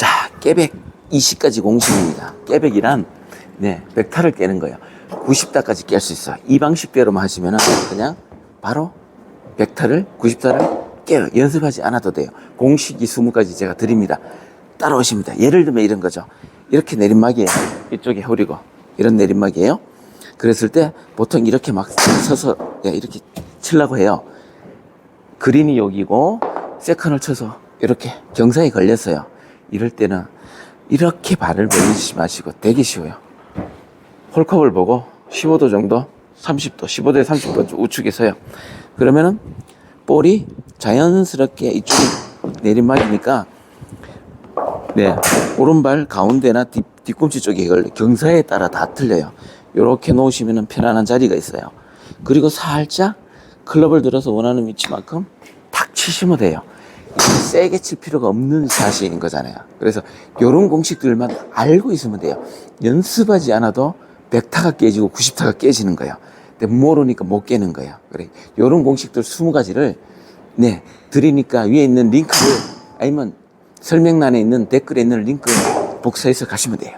자, 깨백 20까지 공식입니다. 깨백이란 네, 백타를 깨는 거예요. 90타까지 깰 수 있어요. 이 방식대로만 하시면은 그냥 바로 백타를 90타를 깨요. 연습하지 않아도 돼요. 공식이 20가지 제가 드립니다. 돼요. 예를 들면 이런 거죠. 이렇게 내리막이에요. 이쪽에 허리고 이런 내리막이에요. 그랬을 때 보통 이렇게 막 서서 예, 이렇게 치려고 해요. 그린이 여기고 세컨을 쳐서 이렇게 경사에 걸렸어요. 이럴 때는 이렇게 발을 벌리지 마시고 되게 쉬워요. 홀컵을 보고 15도 정도, 30도, 15도에 30도 우측에 서요. 그러면은 볼이 자연스럽게 이쪽에 내리막이니까 네 오른발 가운데나 뒤, 뒤꿈치 쪽에 걸려 경사에 따라 다 틀려요. 이렇게 놓으시면 편안한 자리가 있어요. 그리고 살짝 클럽을 들어서 원하는 위치만큼 탁 치시면 돼요. 세게 칠 필요가 없는 샷인 거잖아요. 그래서 이런 공식들만 알고 있으면 돼요. 연습하지 않아도 100타가 깨지고 90타가 깨지는 거예요. 근데 모르니까 못 깨는 거예요. 그래. 이런 공식들 20가지를 네, 드리니까 위에 있는 링크를 아니면 설명란에 있는 댓글에 있는 링크 복사해서 가시면 돼요.